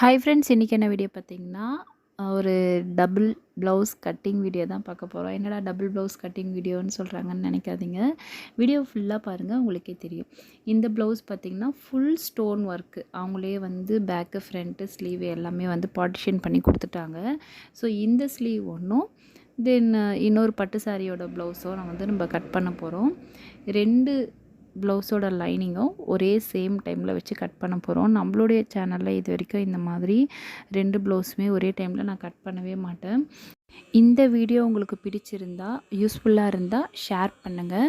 Hi friends இன்றைக்கி என்ன video பார்த்தீங்கன்னா ஒரு டபுள் ப்ளவுஸ் கட்டிங் வீடியோ தான் பார்க்க போகிறோம் என்னடா டபுள் ப்ளவுஸ் கட்டிங் வீடியோன்னு சொல்கிறாங்கன்னு நினைக்காதீங்க. வீடியோ ஃபுல்லாக பாருங்கள் உங்களுக்கே தெரியும். இந்த ப்ளவுஸ் பார்த்திங்கன்னா ஃபுல் ஸ்டோன் ஒர்க்கு அவங்களே வந்து பேக்கு ஃப்ரண்ட்டு ஸ்லீவ் எல்லாமே வந்து பார்ட்டிஷன் பண்ணி கொடுத்துட்டாங்க. ஸோ இந்த ஸ்லீவ் ஒன்றும் தென் இன்னொரு பட்டு சாரியோட ப்ளவுஸோ நான் வந்து நம்ம கட் பண்ண போகிறோம் ரெண்டு ப்ளவுஸோட லைனிங்கும் ஒரே சேம் டைமில் வச்சு கட் பண்ண போகிறோம் நம்மளுடைய சேனலில் இது வரைக்கும் இந்த மாதிரி ரெண்டு ப்ளவுஸுமே ஒரே டைமில் நான் கட் பண்ணவே மாட்டேன். இந்த வீடியோ உங்களுக்கு பிடிச்சிருந்தா யூஸ்ஃபுல்லாக இருந்தால் ஷேர் பண்ணுங்கள்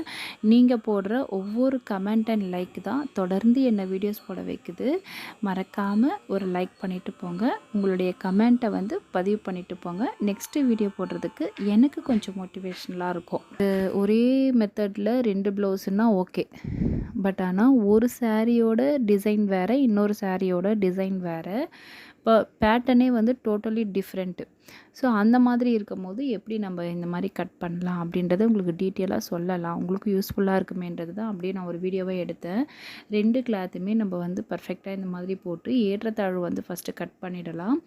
நீங்கள் போடுற ஒவ்வொரு கமெண்ட் அண்ட் லைக் தான் தொடர்ந்து என்னை வீடியோஸ் போட வைக்குது. மறக்காமல் ஒரு லைக் பண்ணிவிட்டு போங்க. உங்களுடைய கமெண்ட்டை வந்து பதிவு பண்ணிவிட்டு போங்க. நெக்ஸ்ட்டு வீடியோ போடுறதுக்கு எனக்கு கொஞ்சம் மோட்டிவேஷ்னலாக இருக்கும். ஒரே மெத்தடில் ரெண்டு ப்ளவுஸுனால் ஓகே பட் ஆனால் ஒரு சாரியோட டிசைன் வேறு இன்னொரு சாரியோட டிசைன் வேறு. இப்போ பேட்டர்னே வந்து டோட்டலி டிஃப்ரெண்ட்டு ஸோ அந்த மாதிரி இருக்கும் போது எப்படி நம்ம இந்த மாதிரி கட் பண்ணலாம் அப்படின்றத உங்களுக்கு டீட்டெயிலாக சொல்லலாம். உங்களுக்கு யூஸ்ஃபுல்லாக இருக்குமேன்றது தான் அப்படியே நான் ஒரு வீடியோவை எடுத்தேன். ரெண்டு கிளாத்துமே நம்ம வந்து பர்ஃபெக்டாக இந்த மாதிரி போட்டு ஏற்றத்தாழ்வு வந்து ஃபஸ்ட்டு கட் பண்ணிடலாம்.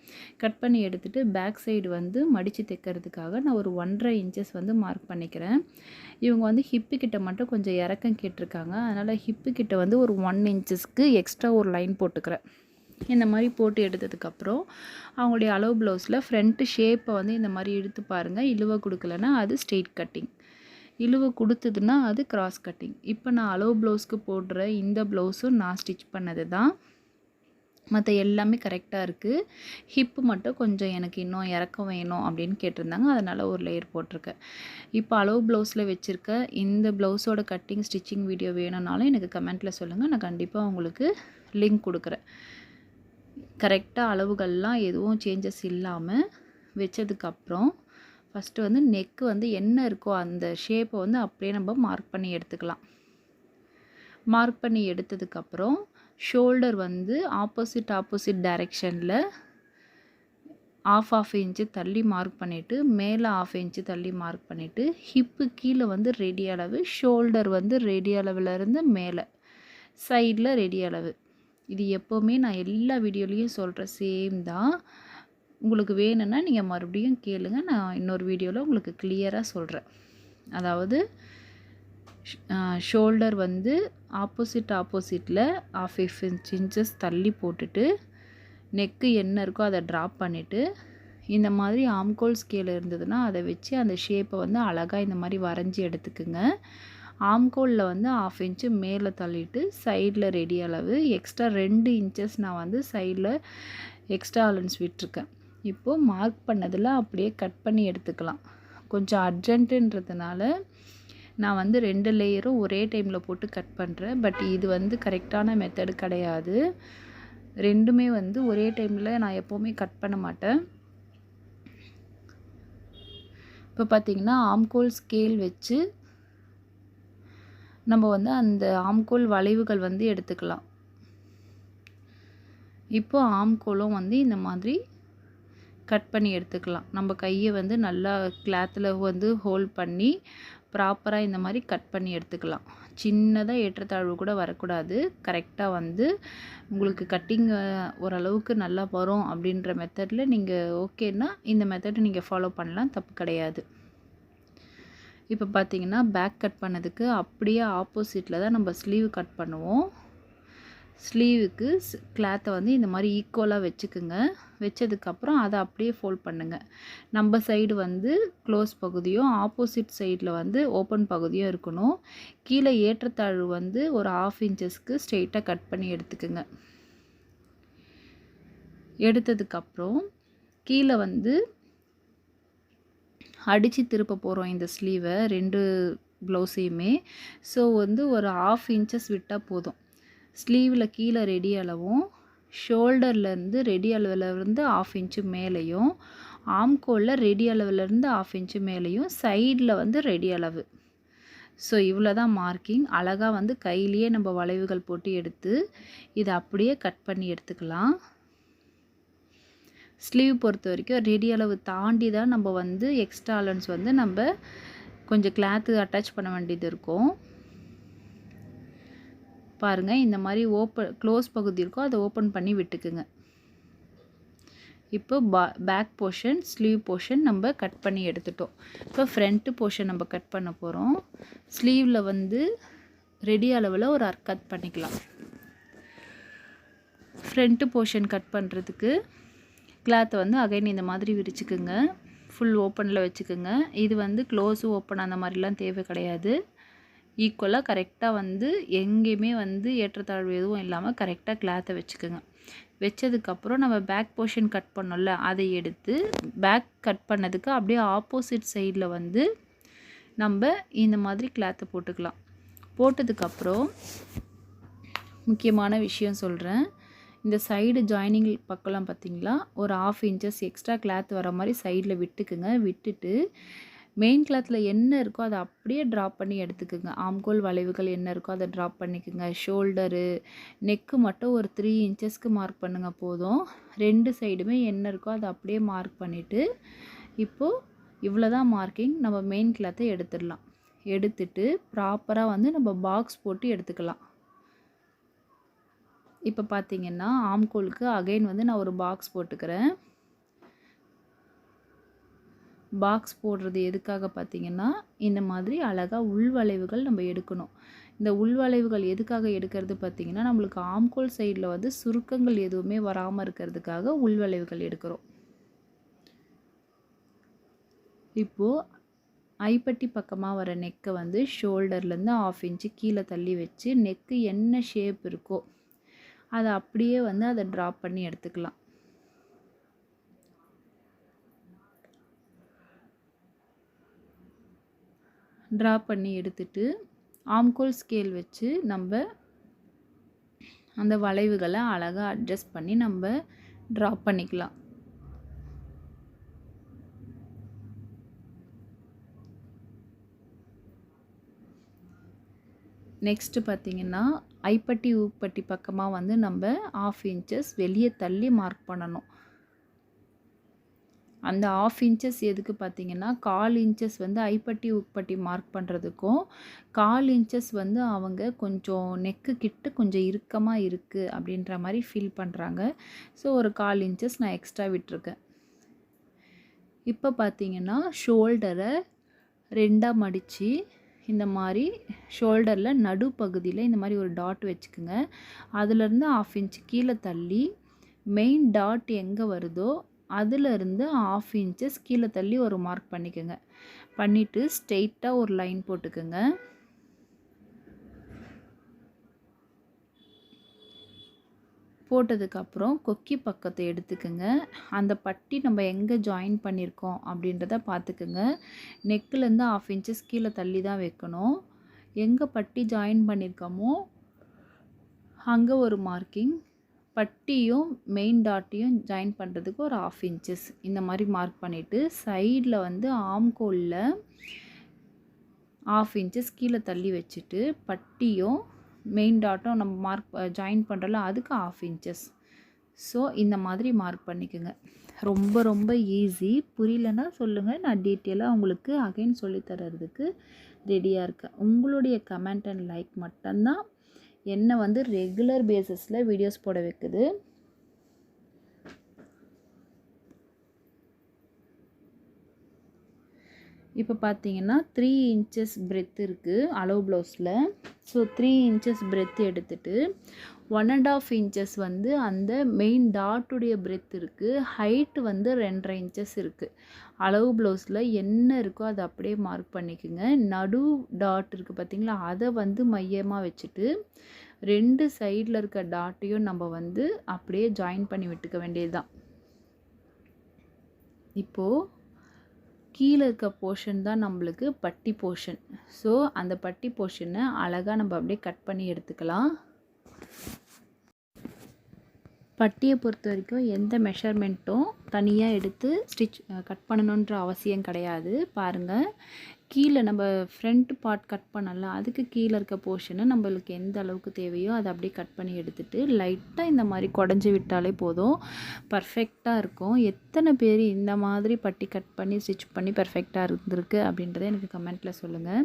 கட் பண்ணி எடுத்துகிட்டு பேக் சைடு வந்து மடித்து தைக்கிறதுக்காக நான் ஒரு ஒன்றரை இன்ச்சஸ் வந்து மார்க் பண்ணிக்கிறேன். இவங்க வந்து ஹிப்பு கிட்ட மட்டும் கொஞ்சம் இறக்கம் கேட்டிருக்காங்க. அதனால் ஹிப்பு கிட்ட வந்து ஒரு ஒன் இன்ச்சஸ்க்கு எக்ஸ்ட்ரா ஒரு லைன் போட்டுக்கிறேன். இந்த மாதிரி போட்டு எடுத்ததுக்கப்புறம் அவங்களுடைய அளவு ப்ளவுஸில் ஃப்ரண்ட்டு ஷேப்பை வந்து இந்த மாதிரி இழுத்து பாருங்கள் இழுவை கொடுக்கலன்னா அது ஸ்ட்ரெயிட் கட்டிங் இழுவை கொடுத்ததுன்னா அது கிராஸ் கட்டிங் இப்போ நான் அளவு ப்ளவுஸ்க்கு போடுற இந்த ப்ளவுஸும் நான் ஸ்டிச் பண்ணது தான் மற்ற எல்லாமே கரெக்டாக இருக்குது ஹிப்பு மட்டும் கொஞ்சம் எனக்கு இன்னும் இறக்கம் வேணும் அப்படின்னு கேட்டிருந்தாங்க. அதனால் ஒரு லேயர் போட்டிருக்கேன். இப்போ அளவு ப்ளவுஸில் வச்சுருக்க இந்த ப்ளவுஸோட கட்டிங் ஸ்டிச்சிங் வீடியோ வேணும்னாலும் எனக்கு கமெண்ட்டில் சொல்லுங்கள் நான் கண்டிப்பாக உங்களுக்கு லிங்க் கொடுக்குறேன். கரெக்டாக அளவுகள்லாம் எதுவும் சேஞ்சஸ் இல்லாமல் வச்சதுக்கப்புறம் ஃபஸ்ட்டு வந்து நெக்கு வந்து என்ன இருக்கோ அந்த ஷேப்பை வந்து அப்படியே நம்ம மார்க் பண்ணி எடுத்துக்கலாம். மார்க் பண்ணி எடுத்ததுக்கப்புறம் ஷோல்டர் வந்து ஆப்போசிட் ஆப்போசிட் டைரெக்ஷனில் ஆஃப் ஆஃப் இன்ச்சு தள்ளி மார்க் பண்ணிவிட்டு மேலே ஆஃப் இன்ச்சு தள்ளி மார்க் பண்ணிவிட்டு ஹிப்பு கீழே வந்து ரெடி அளவு ஷோல்டர் வந்து ரெடி அளவுலேருந்து மேலே சைடில் ரெடி அளவு. இது எப்போவுமே நான் எல்லா வீடியோலேயும் சொல்கிற சேம் தான். உங்களுக்கு வேணும்னா நீங்கள் மறுபடியும் கேளுங்க. நான் இன்னொரு வீடியோவில் உங்களுக்கு கிளியராக சொல்கிறேன் அதாவது ஷோல்டர் வந்து ஆப்போசிட் ஆப்போசிட்டில் ஆஃப் இஃப் இன்ச் இன்ச்சஸ் தள்ளி போட்டுட்டு நெக்கு என்ன இருக்கோ அதை ட்ராப் பண்ணிவிட்டு இந்த மாதிரி ஆம்கோல் ஸ்கேல் இருந்ததுன்னா அதை வச்சு அந்த ஷேப்பை வந்து அழகாக இந்த மாதிரி வரைஞ்சி எடுத்துக்குங்க. ஆம்கோலில் வந்து ஆஃப் இன்ச்சு மேலே தள்ளிட்டு சைடில் ரெடி அளவு. எக்ஸ்ட்ரா ரெண்டு இன்ச்சஸ் நான் வந்து சைடில் எக்ஸ்ட்ரா அலன்ஸ் விட்டுருக்கேன். இப்போது மார்க் பண்ணதில் அப்படியே கட் பண்ணி எடுத்துக்கலாம். கொஞ்சம் அர்ஜென்ட்டுன்றதுனால நான் வந்து ரெண்டு லேயரும் ஒரே டைமில் போட்டு கட் பண்ணுறேன் பட் இது வந்து கரெக்டான மெத்தடு கிடையாது. ரெண்டுமே வந்து ஒரே டைமில் நான் எப்போவுமே கட் பண்ண மாட்டேன். இப்போ பார்த்திங்கன்னா ஆம்கோல் ஸ்கேல் வச்சு நம்ம வந்து அந்த ஆம்கோல் வளைவுகள் வந்து எடுத்துக்கலாம். இப்போ ஆம்கோலும் வந்து இந்த மாதிரி கட் பண்ணி எடுத்துக்கலாம். நம்ம கையை வந்து நல்லா கிளாத்தில் வந்து ஹோல்ட் பண்ணி ப்ராப்பராக இந்த மாதிரி கட் பண்ணி எடுத்துக்கலாம். சின்னதாக ஏற்றத்தாழ்வு கூட வரக்கூடாது. கரெக்டாக வந்து உங்களுக்கு கட்டிங் ஓரளவுக்கு நல்லா வரும் அப்படின்ற மெத்தடில் நீங்கள் ஓகேன்னா இந்த மெத்தடை நீங்கள் ஃபாலோ பண்ணலாம். தப்பு கிடையாது. இப்போ பார்த்திங்கன்னா பேக் கட் பண்ணதுக்கு அப்படியே ஆப்போசிட்டில் தான் நம்ம ஸ்லீவ் கட் பண்ணுவோம். ஸ்லீவுக்கு கிளாத்தை வந்து இந்த மாதிரி ஈக்குவலாக வச்சுக்குங்க. வச்சதுக்கப்புறம் அதை அப்படியே ஃபோல்ட் பண்ணுங்கள் நம்ம சைடு வந்து க்ளோஸ் பகுதியும் ஆப்போசிட் சைடில் வந்து ஓப்பன் பகுதியும் இருக்கணும். கீழே ஏற்றத்தாழ்வு வந்து ஒரு ஆஃப் இன்ச்சஸ்க்கு ஸ்ட்ரெயிட்டாக கட் பண்ணி எடுத்துக்குங்க. எடுத்ததுக்கப்புறம் கீழே வந்து அடித்து திருப்ப போகிறோம் இந்த ஸ்லீவை ரெண்டு ப்ளவுஸையுமே ஸோ வந்து ஒரு ஆஃப் இன்ச்சஸ் விட்டால் போதும். ஸ்லீவில் கீழே ரெடி அளவும் ஷோல்டர்லேருந்து ரெடி அளவுலேருந்து ஆஃப் இன்ச்சு மேலேயும் ஆம்கோலில் ரெடி அளவுலேருந்து ஆஃப் இன்ச்சு மேலேயும் சைடில் வந்து ரெடி அளவு. ஸோ இவ்வளோ தான் மார்க்கிங் அழகாக வந்து கையிலேயே நம்ம வளைவுகள் போட்டு எடுத்து இதை அப்படியே கட் பண்ணி எடுத்துக்கலாம். ஸ்லீவ் பொறுத்த வரைக்கும் ரெடி அளவு தாண்டி தான் நம்ம வந்து எக்ஸ்ட்ரா அலன்ஸ் வந்து நம்ம கொஞ்சம் கிளாத்து அட்டாச் பண்ண வேண்டியது இருக்கும். பாருங்கள் இந்த மாதிரி ஓப்பன் க்ளோஸ் பகுதி இருக்கோ அதை ஓப்பன் பண்ணி விட்டுக்குங்க. இப்போ பா பேக் போர்ஷன் ஸ்லீவ் போர்ஷன் நம்ம கட் பண்ணி எடுத்துட்டோம். இப்போ ஃப்ரண்ட்டு போர்ஷன் நம்ம கட் பண்ண போகிறோம் ஸ்லீவில் வந்து ரெடி அளவில் ஒரு அர்க் கட் பண்ணிக்கலாம். ஃப்ரண்ட்டு போர்ஷன் கட் பண்ணுறதுக்கு கிளாத்தை வந்து அகைன் இந்த மாதிரி விரிச்சுக்குங்க. ஃபுல் ஓப்பனில் வச்சுக்கோங்க. இது வந்து க்ளோஸு ஓப்பன் அந்த மாதிரிலாம் தேவை கிடையாது. ஈக்குவலாக கரெக்டாக வந்து எங்கேயுமே வந்து ஏற்றத்தாழ்வு எதுவும் இல்லாமல் கரெக்டாக கிளாத்தை வச்சுக்கோங்க. வச்சதுக்கப்புறம் நம்ம பேக் போர்ஷன் கட் பண்ணோம்ல அதை எடுத்து பேக் கட் பண்ணதுக்கு அப்படியே ஆப்போசிட் சைடில் வந்து நம்ம இந்த மாதிரி கிளாத்தை போட்டுக்கலாம். போட்டதுக்கப்புறம் முக்கியமான விஷயம் சொல்கிறேன் இந்த சைடு ஜாயினிங் பக்கம்லாம் பார்த்தீங்களா? ஒரு ஆஃப் இன்ச்சஸ் எக்ஸ்ட்ரா கிளாத் வர மாதிரி சைடில் விட்டுக்குங்க. விட்டுட்டு மெயின் கிளாத்தில் என்ன இருக்கோ அதை அப்படியே ட்ராப் பண்ணி எடுத்துக்கோங்க. ஆம்கோல் வளைவுகள் என்ன இருக்கோ அதை ட்ராப் பண்ணிக்கோங்க. ஷோல்டரு நெக்கு மட்டும் ஒரு த்ரீ இன்ச்சஸ்க்கு மார்க் பண்ணுங்கள் போதும். ரெண்டு சைடுமே என்ன இருக்கோ அதை அப்படியே மார்க் பண்ணிவிட்டு இப்போது இவ்வளோ தான் மார்க்கிங் நம்ம மெயின் கிளாத்தை எடுத்துடலாம். எடுத்துட்டு ப்ராப்பராக வந்து நம்ம பாக்ஸ் போட்டு எடுத்துக்கலாம். இப்போ பார்த்தீங்கன்னா ஆம்கோலுக்கு அகைன் வந்து நான் ஒரு பாக்ஸ் போட்டுக்கிறேன். பாக்ஸ் போடுறது எதுக்காக பார்த்தீங்கன்னா இந்த மாதிரி அழகாக உள்வளைவுகள் நம்ம எடுக்கணும். இந்த உள்வளைவுகள் எதுக்காக எடுக்கிறது பார்த்திங்கன்னா நம்மளுக்கு ஆம்கோல் சைடில் வந்து சுருக்கங்கள் எதுவுமே வராமல் இருக்கிறதுக்காக உள்வளைவுகள் எடுக்கிறோம். இப்போது ஐப்பட்டி பக்கமாக வர நெக்கை வந்து ஷோல்டர்லேருந்து ஆஃப் இன்ச்சு கீழே தள்ளி வச்சு நெக்கு என்ன ஷேப் இருக்கோ அதை அப்படியே வந்து அதை ட்ராப் பண்ணி எடுத்துக்கலாம். ட்ரா பண்ணி எடுத்துட்டு ஆம்கோல் ஸ்கேல் வச்சு நம்ம அந்த வளைவுகளை அழகாக அட்ஜஸ்ட் பண்ணி நம்ம ட்ரா பண்ணிக்கலாம். நெக்ஸ்ட்டு பார்த்திங்கன்னா ஐப்பட்டி ஊப்பட்டி பக்கமாக வந்து நம்ம ஆஃப் இன்ச்சஸ் வெளியே தள்ளி மார்க் பண்ணணும். அந்த ஆஃப் இன்ச்சஸ் எதுக்கு பார்த்திங்கன்னா கால் இன்ச்சஸ் வந்து ஐப்பட்டி உப்பட்டி மார்க் பண்ணுறதுக்கும் கால் இன்ச்சஸ் வந்து அவங்க கொஞ்சம் நெக்கு கிட்ட கொஞ்சம் இறுக்கமாக இருக்குது அப்படின்ற மாதிரி ஃபீல் பண்ணுறாங்க ஸோ ஒரு கால் இன்ச்சஸ் நான் எக்ஸ்ட்ரா விட்டுருக்கேன். இப்போ பார்த்திங்கன்னா ஷோல்டரை ரெண்டாக மடித்து இந்த மாதிரி ஷோல்டரில் நடுப்பகுதியில் இந்த மாதிரி ஒரு டாட் வச்சுக்கோங்க. அதுலேருந்து ஆஃப் இன்ச் கீழே தள்ளி மெயின் டாட் எங்கே வருதோ அதிலிருந்து ஆஃப் இன்ச்சஸ் கீழே தள்ளி ஒரு மார்க் பண்ணிக்கோங்க. பண்ணிவிட்டு ஸ்ட்ரெயிட்டாக ஒரு லைன் போட்டுக்கோங்க. போட்டதுக்கப்புறம் கொக்கி பக்கத்தை எடுத்துக்கோங்க. அந்த பட்டி நம்ம எங்கே ஜாயின் பண்ணியிருக்கோம் அப்படின்றத பார்த்துக்குங்க. நெக்கிலேருந்து ஆஃப் இன்ச்சஸ் கீழே தள்ளி தான் வைக்கணும். எங்கே பட்டி ஜாயின் பண்ணியிருக்கோமோ அங்கே ஒரு மார்க்கிங் பட்டியும் மெயின் டாட்டையும் ஜாயின் பண்ணுறதுக்கு ஒரு ஆஃப் இன்ச்சஸ் இந்த மாதிரி மார்க் பண்ணிவிட்டு சைடில் வந்து ஆம்கோலில் ஆஃப் இன்ச்சஸ் கீழே தள்ளி வச்சுட்டு பட்டியும் மெயின் டாட்டும் நம்ம மார்க் ஜாயின் பண்ணுறல அதுக்கு ஆஃப் இன்ச்சஸ் ஸோ இந்த மாதிரி மார்க் பண்ணிக்கோங்க. ரொம்ப ரொம்ப ஈஸி புரியலன்னா சொல்லுங்கள் நான் டீட்டெயிலாக உங்களுக்கு அகைன் சொல்லித்தரதுக்கு ரெடியாக இருக்கேன். உங்களுடைய கமெண்ட் அண்ட் லைக் மட்டும்தான். என்னை வந்து ரெகுலர் பேசிஸில் வீடியோஸ் போட வைக்குது. இப்போ பார்த்தீங்கன்னா த்ரீ இன்ச்சஸ் பிரெத் இருக்குது அளவு ப்ளவுஸில் ஸோ த்ரீ இன்ச்சஸ் பிரெத் எடுத்துகிட்டு ஒன் அண்ட் ஆஃப் இன்ச்சஸ் வந்து அந்த மெயின் டாட்டுடைய பிரெத் இருக்குது ஹைட்டு வந்து ரெண்டரை இன்ச்சஸ் இருக்குது அளவு ப்ளவுஸில் என்ன இருக்கோ அதை அப்படியே மார்க் பண்ணிக்கோங்க. நடு டாட் இருக்குது பார்த்திங்களா அதை வந்து மையமாக வச்சுட்டு ரெண்டு சைடில் இருக்க டாட்டையும் நம்ம வந்து அப்படியே ஜாயின் பண்ணி விட்டுக்க வேண்டியது தான் இப்போது கீழே இருக்க போர்ஷன் தான் நம்மளுக்கு பட்டி போர்ஷன் ஸோ அந்த பட்டி போர்ஷனை அழகாக நம்ம அப்படியே கட் பண்ணி எடுத்துக்கலாம். பட்டியை பொறுத்த வரைக்கும் எந்த மெஷர்மெண்ட்டும் தனியாக எடுத்து ஸ்டிச் கட் பண்ணணுன்ற அவசியம் கிடையாது. பாருங்கள் கீழே நம்ம ஃப்ரண்ட் பார்ட் கட் பண்ணல அதுக்கு கீழே இருக்க போர்ஷனை நம்மளுக்கு எந்த அளவுக்கு தேவையோ அதை அப்படியே கட் பண்ணி எடுத்துகிட்டு லைட்டாக இந்த மாதிரி குடஞ்சி விட்டாலே போதும். பர்ஃபெக்டாக இருக்கும். எத்தனை பேர் இந்த மாதிரி பட்டி கட் பண்ணி ஸ்டிச் பண்ணி பர்ஃபெக்டாக இருந்திருக்கு அப்படின்றத எனக்கு கமெண்ட்டில் சொல்லுங்கள்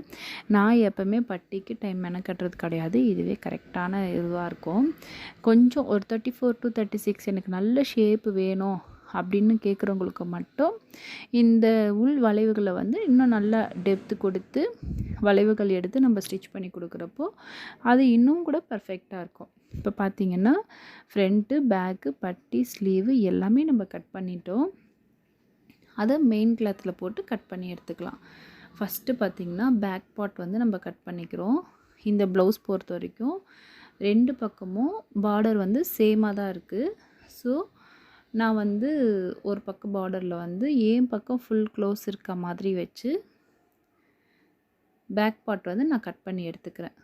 நான் எப்போவுமே பட்டிக்கு டைம் மெனக்கட்டுறது கிடையாது. இதுவே கரெக்டான இதுவாக இருக்கும். கொஞ்சம் ஒரு thirty four to thirty six எனக்கு நல்ல ஷேப் வேணும். அப்படின்னு கேட்குறவங்களுக்கு மட்டும் இந்த உள் வளைவுகளை வந்து இன்னும் நல்லா டெப்த்து கொடுத்து வளைவுகள் எடுத்து நம்ம ஸ்டிச் பண்ணி கொடுக்குறப்போ அது இன்னும் கூட பர்ஃபெக்டாக இருக்கும். இப்போ பார்த்திங்கன்னா ஃப்ரண்ட்டு பேக்கு பட்டி ஸ்லீவு எல்லாமே நம்ம கட் பண்ணிட்டோம். அதை மெயின் கிளாத்தில் போட்டு கட் பண்ணி எடுத்துக்கலாம். ஃபஸ்ட்டு பார்த்திங்கன்னா பேக் பார்ட் வந்து நம்ம கட் பண்ணிக்கிறோம். இந்த ப்ளவுஸ் பொறுத்த வரைக்கும் ரெண்டு பக்கமும் பார்டர் வந்து சேமாக தான் இருக்குது ஸோ நான் வந்து ஒரு பக்கம் பார்டரில் வந்து ஏன் பக்கம் ஃபுல் க்ளோஸ் இருக்க மாதிரி வச்சு பேக் பார்ட் வந்து நான் கட் பண்ணி எடுத்துக்கிறேன்.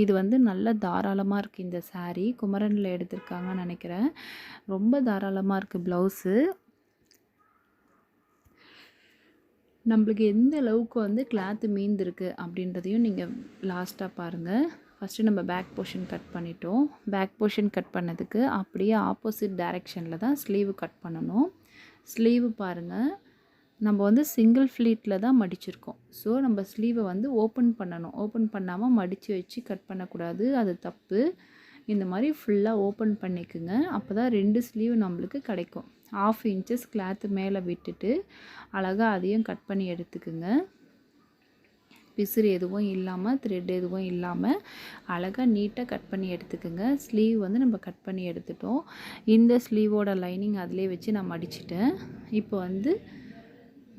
இது வந்து நல்ல தாராளமாக இருக்குது இந்த சாரீ குமரனில் எடுத்திருக்காங்கன்னு நினைக்கிறேன். ரொம்ப தாராளமாக இருக்குது ப்ளவுஸு நம்மளுக்கு எந்த அளவுக்கு வந்து கிளாத்து மீந்திருக்கு அப்படின்றதையும் நீங்கள் லாஸ்ட்டாக பாருங்கள் ஃபஸ்ட்டு நம்ம பேக் போர்ஷன் கட் பண்ணிட்டோம். பேக் போர்ஷன் கட் பண்ணதுக்கு அப்படியே ஆப்போசிட் டைரெக்ஷனில் தான் ஸ்லீவு கட் பண்ணணும். ஸ்லீவு பாருங்கள் நம்ம வந்து சிங்கிள் ஃப்ளீட்டில் தான் மடிச்சிருக்கோம். ஸோ நம்ம ஸ்லீவை வந்து ஓப்பன் பண்ணணும். ஓப்பன் பண்ணாமல் மடித்து வச்சு கட் பண்ணக்கூடாது. அது தப்பு. இந்த மாதிரி ஃபுல்லாக ஓப்பன் பண்ணிக்குங்க. அப்போ தான் ரெண்டு ஸ்லீவ் நம்மளுக்கு கிடைக்கும். ஆஃப் இன்ச்சஸ் கிளாத்து மேலே விட்டுட்டு அழகாக அதையும் கட் பண்ணி எடுத்துக்குங்க. பிசுறு எதுவும் இல்லாமல் த்ரெட் எதுவும் இல்லாமல் அழகாக நீட்டாக கட் பண்ணி எடுத்துக்கோங்க. ஸ்லீவ் வந்து நம்ம கட் பண்ணி எடுத்துட்டோம். இந்த ஸ்லீவோட லைனிங் அதிலே வச்சு நான் மடிச்சிட்டேன். இப்போ வந்து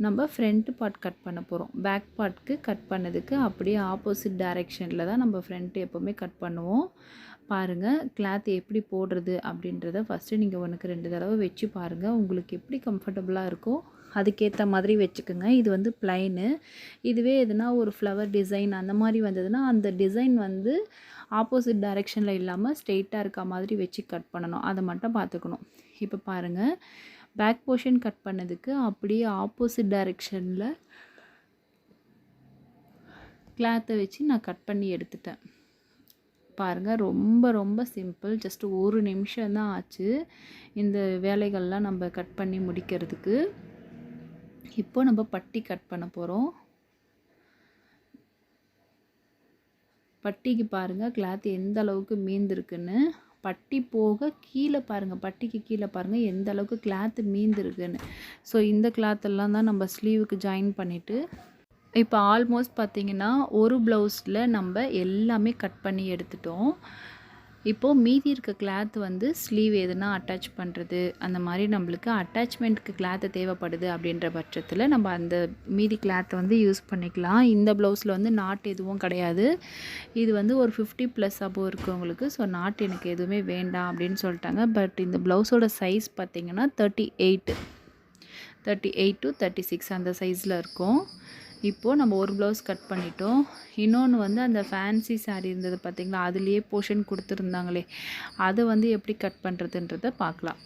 நம்ம ஃப்ரண்ட் பார்ட் கட் பண்ண போகிறோம் பேக் பார்ட்க்கு கட் பண்ணதுக்கு அப்படியே ஆப்போசிட் டைரெக்ஷனில் தான் நம்ம ஃப்ரண்ட்டு எப்போவுமே கட் பண்ணுவோம். பாருங்கள் கிளாத் எப்படி போடுறது அப்படின்றத ஃபஸ்ட்டு நீங்கள் ஒன்றுக்கு ரெண்டு தடவை வச்சு பாருங்கள் உங்களுக்கு எப்படி கம்ஃபர்டபுளாக இருக்கோ அதுக்கேற்ற மாதிரி வச்சுக்கோங்க. இது வந்து பிளைனு இதுவே எதுனா ஒரு ஃப்ளவர் டிசைன் அந்த மாதிரி வந்ததுன்னா அந்த டிசைன் வந்து ஆப்போசிட் டைரெக்ஷனில் இல்லாமல் ஸ்ட்ரெயிட்டாக இருக்க மாதிரி வச்சு கட் பண்ணணும். அதை மட்டும் பார்த்துக்கணும். இப்போ பாருங்கள் பேக் போர்ஷன் கட் பண்ணதுக்கு அப்படியே ஆப்போசிட் டைரெக்ஷனில் கிளாத்தை வச்சு நான் கட் பண்ணி எடுத்துட்டேன். பாருங்கள் ரொம்ப ரொம்ப சிம்பிள் ஜஸ்ட் ஒரு நிமிஷம் தான் ஆச்சு. இந்த வேலைகள்லாம் நம்ம கட் பண்ணி முடிக்கிறதுக்கு. இப்போ நம்ம பட்டி கட் பண்ண போகிறோம் பட்டிக்கு பாருங்கள் கிளாத் எந்த அளவுக்கு மீந்திருக்குன்னு. பட்டி போக கீழே பாருங்கள் பட்டிக்கு கீழே பாருங்கள் எந்த அளவுக்கு கிளாத்து மீந்திருக்குன்னு. ஸோ இந்த கிளாத்தெல்லாம் தான் நம்ம ஸ்லீவுக்கு ஜாயின் பண்ணிவிட்டு இப்போ ஆல்மோஸ்ட் பார்த்திங்கன்னா ஒரு ப்ளவுஸில் நம்ம எல்லாமே கட் பண்ணி எடுத்துட்டோம். இப்போது மீதி இருக்க கிளாத் வந்து ஸ்லீவ் எதுனா அட்டாச் பண்ணுறது அந்த மாதிரி நம்மளுக்கு அட்டாச்மெண்ட்டுக்கு கிளாத்து தேவைப்படுது அப்படின்ற பட்சத்தில் நம்ம அந்த மீதி கிளாத்தை வந்து யூஸ் பண்ணிக்கலாம். இந்த ப்ளவுஸில் வந்து நாட் எதுவும் கிடையாது. இது வந்து ஒரு ஃபிஃப்டி ப்ளஸ் அபோவ் இருக்கவங்களுக்கு ஸோ நாட் எனக்கு எதுவுமே வேண்டாம் அப்படின்னு சொல்லிட்டாங்க. பட் இந்த ப்ளவுஸோட சைஸ் பார்த்திங்கன்னா thirty eight thirty eight to thirty six அந்த சைஸில் இருக்கும். இப்போது நம்ம ஒரு ப்ளவுஸ் கட் பண்ணிட்டோம். இன்னொன்று வந்து அந்த ஃபேன்சி சாரீ இருந்தது பார்த்திங்களா அதுலேயே போர்ஷன் கொடுத்துருந்தாங்களே. அதை வந்து எப்படி கட் பண்ணுறதுன்றத பார்க்கலாம்.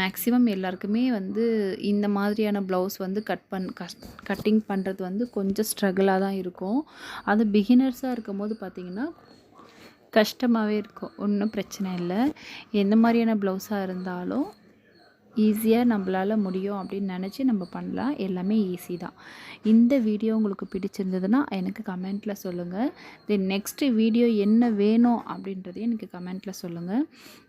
மேக்ஸிமம் எல்லாருக்குமே வந்து இந்த மாதிரியான ப்ளவுஸ் வந்து கட் பண் கட்டிங் பண்ணுறது வந்து கொஞ்சம் ஸ்ட்ரகிளாக தான் இருக்கும். அது பிகினர்ஸாக இருக்கும் போது பார்த்திங்கன்னா கஷ்டமாகவே இருக்கும். ஒன்றும் பிரச்சனை இல்லை. எந்த மாதிரியான ப்ளவுஸாக இருந்தாலும் ஈஸியாக நம்மளால் முடியும் அப்படின்னு நினச்சி நம்ம பண்ணலாம். எல்லாமே ஈஸி தான். இந்த வீடியோ உங்களுக்கு பிடிச்சிருந்ததுன்னா எனக்கு கமெண்ட்டில் சொல்லுங்கள் தென் நெக்ஸ்ட்டு வீடியோ என்ன வேணும் அப்படின்றதையும் எனக்கு கமெண்ட்டில் சொல்லுங்கள்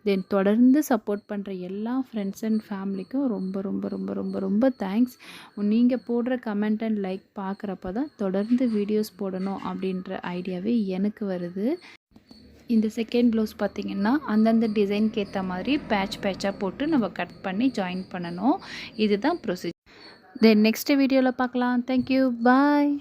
தென் தொடர்ந்து சப்போர்ட் பண்ணுற எல்லா ஃப்ரெண்ட்ஸ் அண்ட் ஃபேமிலிக்கும் ரொம்ப ரொம்ப ரொம்ப ரொம்ப ரொம்ப தேங்க்ஸ் நீங்கள் போடுற கமெண்ட் அண்ட் லைக் பார்க்குறப்ப தான் தொடர்ந்து வீடியோஸ் போடணும் அப்படின்ற ஐடியாவே எனக்கு வருது. இந்த செகண்ட் ப்ளவுஸ் பார்த்திங்கன்னா அந்தந்த டிசைனுக்கு ஏற்ற மாதிரி பேட்ச் பேட்சாக போட்டு நம்ம கட் பண்ணி ஜாயின் பண்ணணும். இதுதான் ப்ரொசீஜர் தென் நெக்ஸ்ட் வீடியோவில் பார்க்கலாம். Thank you bye